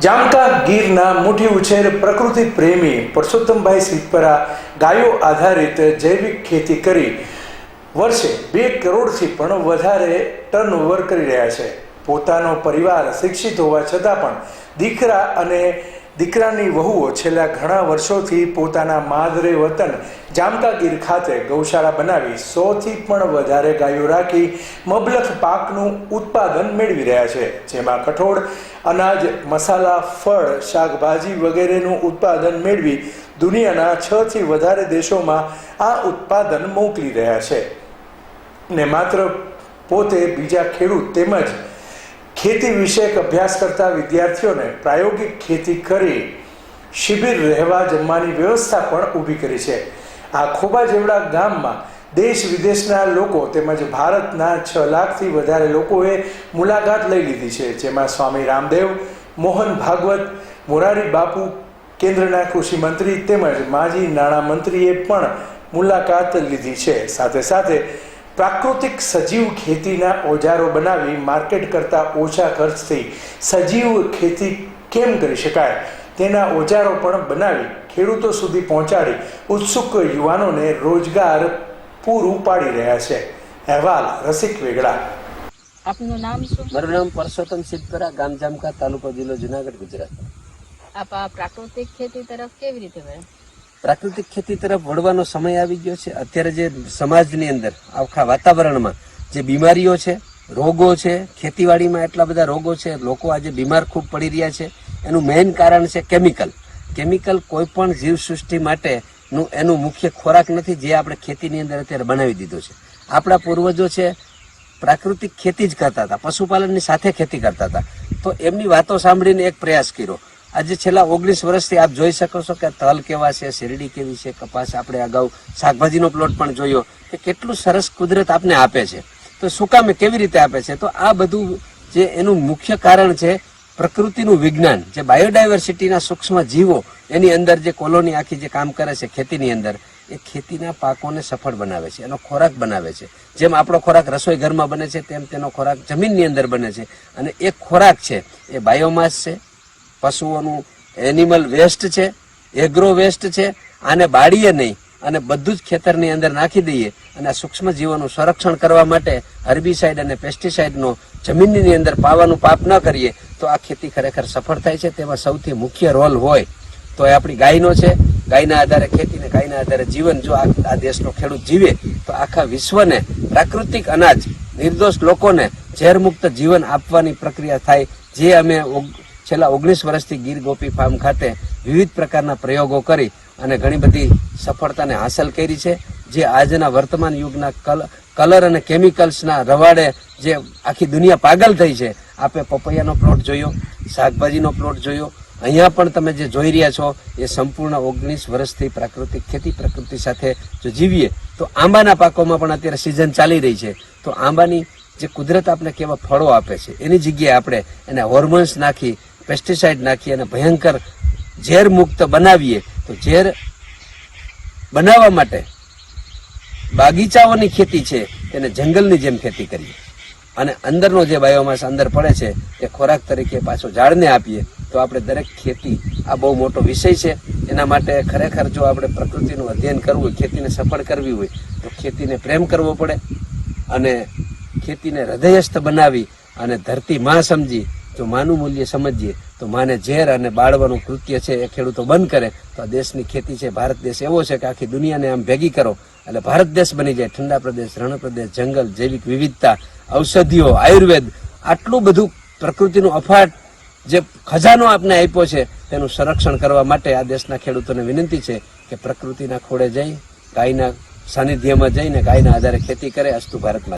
જામકા ગીરના મુઠી ઉછેર પ્રકૃતિ પ્રેમી પરસોત્તમભાઈ સિદ્ધપરા ગાયો આધારિત જૈવિક ખેતી કરી વર્ષે બે કરોડથી પણ વધારે ટર્નઓવર કરી રહ્યા છે. પોતાનો પરિવાર શિક્ષિત હોવા છતાં પણ દીકરા અને દીકરાની વહુઓ છેલ્લા ઘણા વર્ષોથી પોતાના માદરે વતન જામકાગીર ખાતે ગૌશાળા બનાવી સોથી પણ વધારે ગાયો રાખી મબલખ પાકનું ઉત્પાદન મેળવી રહ્યા છે. જેમાં કઠોળ, અનાજ, મસાલા, ફળ, શાકભાજી વગેરેનું ઉત્પાદન મેળવી દુનિયાના છ થી વધારે દેશોમાં આ ઉત્પાદન મોકલી રહ્યા છે. ને માત્ર પોતે બીજા ખેડૂત તેમજ ખેતી વિષયક અભ્યાસ કરતા વિદ્યાર્થીઓને પ્રાયોગિક ખેતી કરી શિબિર રહેવા જમવાની વ્યવસ્થા પણ ઊભી કરી છે. આ ખોબા જેવડા ગામમાં દેશ વિદેશના લોકો તેમજ ભારતના છ લાખથી વધારે લોકોએ મુલાકાત લઈ લીધી છે. જેમાં સ્વામી રામદેવ, મોહન ભાગવત, મોરારી બાપુ, કેન્દ્રના કૃષિ મંત્રી તેમજ માજી નાણામંત્રીએ પણ મુલાકાત લીધી છે. સાથે સાથે પ્રાકૃતિક સજીવ ખેતીના ઓજારો બનાવી માર્કેટ કરતાં ઓછા ખર્ચથી સજીવ ખેતી કેમ કરી શકાય? તેના ઓજારો પણ બનાવી ખેડૂતો સુધી પહોંચાડી ઉત્સુક યુવાનોને રોજગાર પૂરું પાડી રહ્યા છે. અહેવાલ રસિક વેગડા. આપનું નામ શું? મારું નામ પરસોત્તમ સિદ્ધપરા ગામ જામકા તાલુકો જિલ્લો જુનાગઢ ગુજરાત. આપ આ પ્રાકૃતિક ખેતી તરફ કેવી રીતે વળ્યા? પ્રાકૃતિક ખેતી તરફ વળવાનો સમય આવી ગયો છે. અત્યારે જે સમાજની અંદર આખા વાતાવરણમાં જે બીમારીઓ છે, રોગો છે, ખેતીવાડીમાં એટલા બધા રોગો છે, લોકો આજે બીમાર ખૂબ પડી રહ્યા છે. એનું મેઇન કારણ છે કેમિકલ. કેમિકલ કોઈ પણ જીવસૃષ્ટિ માટેનું એનું મુખ્ય ખોરાક નથી જે આપણે ખેતીની અંદર અત્યારે બનાવી દીધો છે. આપણા પૂર્વજો છે પ્રાકૃતિક ખેતી જ કરતા હતા, પશુપાલનની સાથે ખેતી કરતા હતા. તો એમની વાતો સાંભળીને એક પ્રયાસ કર્યો. આજે છેલ્લા ઓગણીસ વર્ષથી આપ જોઈ શકો છો કે તલ કેવા છે, શેરડી કેવી છે, કપાસ આપણે અગાઉ શાકભાજીનો પ્લોટ પણ જોયો કે કેટલું સરસ કુદરત આપને આપે છે. તો શું કામે કેવી રીતે આપે છે? તો આ બધું જે એનું મુખ્ય કારણ છે પ્રકૃતિનું વિજ્ઞાન. જે બાયોડાયવર્સિટીના સૂક્ષ્મ જીવો એની અંદર જે કોલોની આખી જે કામ કરે છે ખેતીની અંદર, એ ખેતીના પાકોને સફળ બનાવે છે, એનો ખોરાક બનાવે છે. જેમ આપણો ખોરાક રસોઈ ઘરમાં બને છે, તેમ તેનો ખોરાક જમીનની અંદર બને છે. અને એ ખોરાક છે, એ બાયોમાસ છે પશુઓનું એનિમલ વેસ્ટ છે એગ્રો વેસ્ટ છે, આને બાળીએ નહીં અને બધું જ ખેતરની અંદર નાખી દઈએ અને આ સૂક્ષ્મ જીવોનું સંરક્ષણ કરવા માટે હર્બિસાઇડ અને પેસ્ટિસાઇડનો જમીનની અંદર પાવાનું પાપ ન કરીએ તો આ ખેતી ખરેખર સફળ થાય છે. તેમાં સૌથી મુખ્ય રોલ હોય તો એ આપણી ગાયનો છે. ગાયના આધારે ખેતી ને ગાયના આધારે જીવન જો આ દેશનો ખેડૂત જીવે તો આખા વિશ્વને પ્રાકૃતિક અનાજ, નિર્દોષ લોકોને ઝેરમુક્ત જીવન આપવાની પ્રક્રિયા થાય. જે અમે છેલ્લા ઓગણીસ વર્ષથી ગીર ગોપી ફાર્મ ખાતે વિવિધ પ્રકારના પ્રયોગો કરી અને ઘણી બધી સફળતાને હાંસલ કરી છે. જે આજના વર્તમાન યુગના કલ, કલર અને કેમિકલ્સના રવાડે જે આખી દુનિયા પાગલ થઈ છે. આપે પપૈયાનો પ્લોટ જોયો, શાકભાજીનો પ્લોટ જોયો. અહીંયા પણ તમે જે જોઈ રહ્યા છો, એ સંપૂર્ણ ઓગણીસ વર્ષથી પ્રાકૃતિક ખેતી, પ્રકૃતિ સાથે જો જીવીએ, તો આંબાના પાકોમાં પણ અત્યારે સિઝન ચાલી રહી છે. તો આંબાની જે કુદરત આપણે કેવા ફળો આપે છે, એની જગ્યાએ આપણે એને હોર્મોન્સ નાખી પેસ્ટિસાઇડ નાખી અને ભયંકર ઝેર મુક્ત બનાવીએ, તો ઝેર બનાવવા માટે બાગીચાઓની ખેતી છે, તેને જંગલની જેમ ખેતી કરીએ. અને અંદરનો જે બાયોમાસ અંદર પડે છે, એ ખોરાક તરીકે પાછો ઝાડને આપીએ, તો આપણે દરેક ખેતી આ બહુ મોટો વિષય છે. એના માટે ખરેખર જો આપણે પ્રકૃતિનું અધ્યયન કરવું હોય, ખેતીને સફળ કરવી હોય, તો ખેતીને પ્રેમ કરવો પડે અને ખેતીને હૃદયસ્થ બનાવી અને ધરતી માં સમજી જો માનું મૂલ્ય સમજીએ, તો માને ઝેર અને બાળવાનું કૃત્ય છે, એ ખેડૂતો બંધ કરે, તો આ દેશની ખેતી છે, ભારત દેશ એવો છે કે આખી દુનિયાને આમ ભેગી કરો, એટલે ભારત દેશ બની જાય, ઠંડા પ્રદેશ, રણ પ્રદેશ, જંગલ, જૈવિક વિવિધતા, ઔષધિઓ, આયુર્વેદ, આટલું બધું પ્રકૃતિનું અફાટ જે ખજાનો આપને આપ્યો છે, તેનું સંરક્ષણ કરવા માટે આ દેશના ખેડૂતોને વિનંતી છે કે પ્રકૃતિના ખોળે જઈ, ગાયના સાનિધ્યમાં જઈને ગાયના આધારે ખેતી કરે, અસ્તુ ભારતમાં.